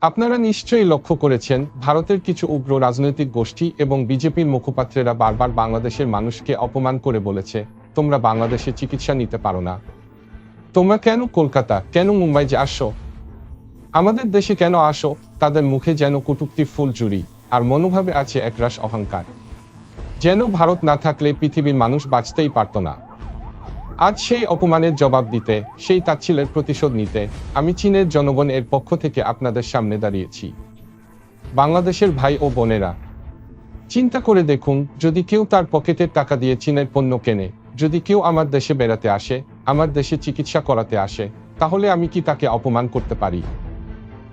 আপনারা নিশ্চয়ই লক্ষ্য করেছেন, ভারতের কিছু উগ্র রাজনৈতিক গোষ্ঠী এবং বিজেপির মুখপাত্রেরা বারবার বাংলাদেশের মানুষকে অপমান করে বলেছে, তোমরা বাংলাদেশে চিকিৎসা নিতে পারো না। তোমরা কেন কলকাতা, কেন মুম্বাই যে আসো? আমাদের দেশে কেন আসো? তাদের মুখে যেন কটুক্তির ফুল জুড়ি আর মনোভাবে আছে একরাশ অহংকার। যেন ভারত না থাকলে পৃথিবীর মানুষ বাঁচতেই পারত না। আজ সেই অপমানের জবাব দিতে, সেই তাচ্ছিলের প্রতিশোধ নিতে আমি চীনের জনগণ এর পক্ষ থেকে আপনাদের সামনে দাঁড়িয়েছি। বাংলাদেশের ভাই ও বোনেরা, চিন্তা করে দেখুন, যদি কেউ তার পকেটের টাকা দিয়ে চীনের পণ্য কেনে, যদি কেউ আমার দেশে বেড়াতে আসে, আমার দেশে চিকিৎসা করাতে আসে, তাহলে আমি কি তাকে অপমান করতে পারি?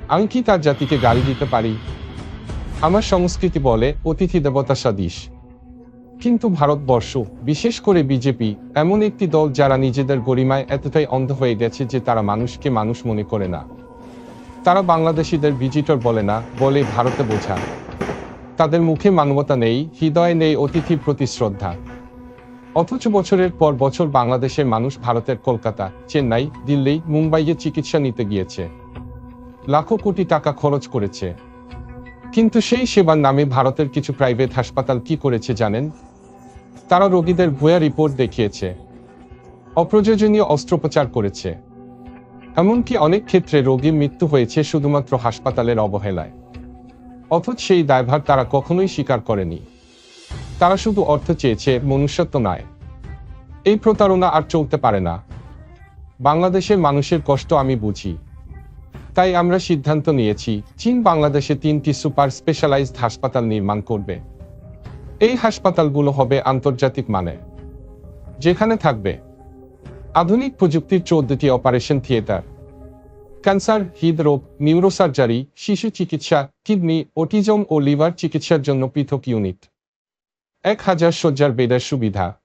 আমি কি তার জাতিকে গালি দিতে পারি? আমার সংস্কৃতি বলে অতিথি দেবতা সদৃশ। কিন্তু ভারতবর্ষ, বিশেষ করে বিজেপি, এমন একটি দল যারা নিজেদের গরিমায় এতটাই অন্ধ হয়ে গেছে যে তারা মানুষকে মানুষ মনে করে না। তারা বাংলাদেশিদের ভিজিটর বলে না, বলে ভারতে বোঝা। তাদের মুখে মানবতা নেই, হৃদয়ে নেই অতিথির প্রতি শ্রদ্ধা। অথচ বছরের পর বছর বাংলাদেশের মানুষ ভারতের কলকাতা, চেন্নাই, দিল্লি, মুম্বাইয়ে চিকিৎসা নিতে গিয়েছে। লাখো কোটি টাকা খরচ করেছে। কিন্তু সেই সেবার নামে ভারতের কিছু প্রাইভেট হাসপাতাল কি করেছে জানেন? তারা রোগীদের ভুয়া রিপোর্ট দেখিয়েছে। অপ্রয়োজনীয় অস্ত্রোপচার করেছে। এমনকি অনেক ক্ষেত্রে রোগীর মৃত্যু হয়েছে শুধুমাত্র হাসপাতালের অবহেলায়। অথচ সেই দায়ভার তারা কখনোই স্বীকার করেনি। তারা শুধু অর্থ চেয়েছে, মনুষ্যত্ব নয়। এই প্রতারণা আর চলতে পারে না। বাংলাদেশের মানুষের কষ্ট আমি বুঝি। তাই আমরা সিদ্ধান্ত নিয়েছি, চীন বাংলাদেশে তিনটি সুপার স্পেশালাইজড হাসপাতাল নির্মাণ করবে। এই হাসপাতালগুলো হবে আন্তর্জাতিক মানে। যেখানে থাকবে আধুনিক প্রযুক্তির চৌদ্দটি অপারেশন থিয়েটার, ক্যান্সার, হৃদরোগ, নিউরোসার্জারি, শিশু চিকিৎসা, কিডনি, অটিজম ও লিভার চিকিৎসার জন্য পৃথক ইউনিট। এক হাজার শয্যার বেডের সুবিধা।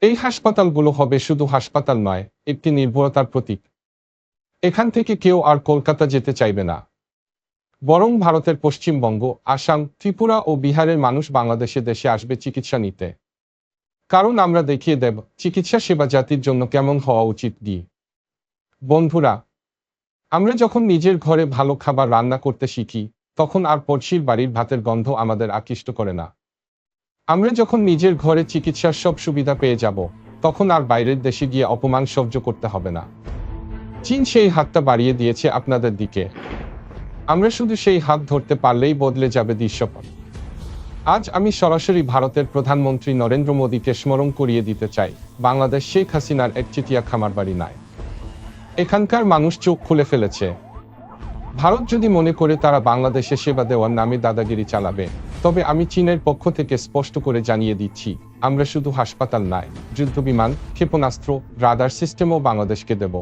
এই হাসপাতালগুলো হবে শুধু হাসপাতাল নয়, একটি নির্ভরতার প্রতীক। এখান থেকে কেউ আর কলকাতা যেতে চাইবে না। বরং ভারতের পশ্চিমবঙ্গ, আসাম, ত্রিপুরা ও বিহারের মানুষ বাংলাদেশে দেশে আসবে চিকিৎসা নিতে। কারণ আমরা দেখিয়ে দেব, চিকিৎসা সেবা জাতির জন্য কেমন হওয়া উচিত দিয়ে বন্ধুরা, আমরা যখন নিজের ঘরে ভালো খাবার রান্না করতে শিখি, তখন আর পড়শির বাড়ির ভাতের গন্ধ আমাদের আকৃষ্ট করে না। আমরা যখন নিজের ঘরে চিকিৎসার সব সুবিধা পেয়ে যাব, তখন আর বাইরের দেশে গিয়ে অপমান সহ্য করতে হবে না। চীন সেই হাতটা বাড়িয়ে দিয়েছে আপনাদের দিকে। আমরা শুধু সেই হাত ধরতে পারলেই বদলে যাবে দৃশ্যপট। আজ আমি সরাসরি ভারতের প্রধানমন্ত্রী নরেন্দ্র মোদীকে স্মরণ করিয়ে দিতে চাই বাংলাদেশ শেখ হাসিনার একচেটিয়া খামার বাড়ি নয়। এখানকার মানুষ চোখ খুলে ফেলেছে। ভারত যদি মনে করে তারা বাংলাদেশে সেবা দেওয়ার নামে দাদাগিরি চালাবে, তবে আমি চীনের পক্ষ থেকে স্পষ্ট করে জানিয়ে দিচ্ছি, আমরা শুধু হাসপাতাল নয় যুদ্ধবিমান, ক্ষেপণাস্ত্র, রাডার সিস্টেমও বাংলাদেশকে দেব।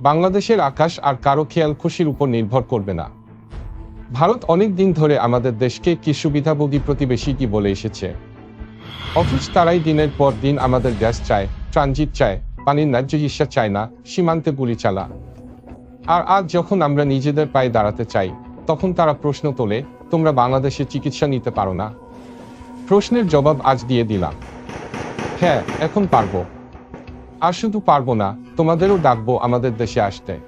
বাংলাদেশের আকাশ আর কারও খেয়াল খুশির উপর নির্ভর করবে না। ভারত অনেক দিন ধরে আমাদের দেশকে কি সুবিধাভোগী প্রতিবেশী কি বলে এসেছে। অথচ তারাই দিনের পর দিন আমাদের গ্যাস চায়, ট্রানজিট চায়, পানির ন্যায্য হিসা চায় না, সীমান্তে গুলি চালা। আর আজ যখন আমরা নিজেদের পায়ে দাঁড়াতে চাই, তখন তারা প্রশ্ন তোলে, তোমরা বাংলাদেশে চিকিৎসা নিতে পারো না? প্রশ্নের জবাব আজ দিয়ে দিলাম। হ্যাঁ এখন পারব। আর শুধু পারব না, তোমাদেরও ডাকবো আমাদের দেশে আসতে।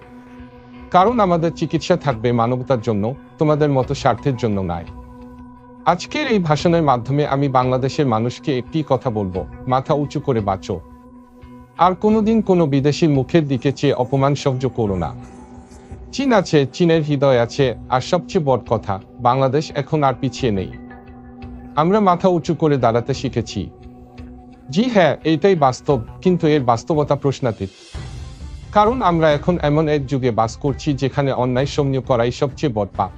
কারণ আমাদের চিকিৎসা থাকবে মানবতার জন্য, তোমাদের মতো স্বার্থের জন্য নয়। আজকের এই ভাষণের মাধ্যমে আমি বাংলাদেশের মানুষকে একটি কথা বলব, মাথা উঁচু করে বাঁচো। আর কোনোদিন কোনো বিদেশির মুখের দিকে চেয়ে অপমান সহ্য করো না। চীন আছে, চীনের হৃদয় আছে, আর সবচেয়ে বড় কথা, বাংলাদেশ এখন আর পিছিয়ে নেই। আমরা মাথা উঁচু করে দাঁড়াতে শিখেছি। জি হ্যাঁ এইটাই বাস্তব, কিন্তু এর বাস্তবতা প্রশ্নাতীত। কারণ আমরা এখন এমন এক যুগে বাস করছি যেখানে অন্যায় সমীহ করাই সবচেয়ে বড় পাপ।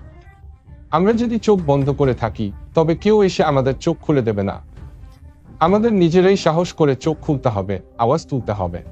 আমরা যদি চোখ বন্ধ করে থাকি, তবে কেউ এসে আমাদের চোখ খুলে দেবে না। আমাদের নিজেরাই সাহস করে চোখ খুলতে হবে, আওয়াজ তুলতে হবে।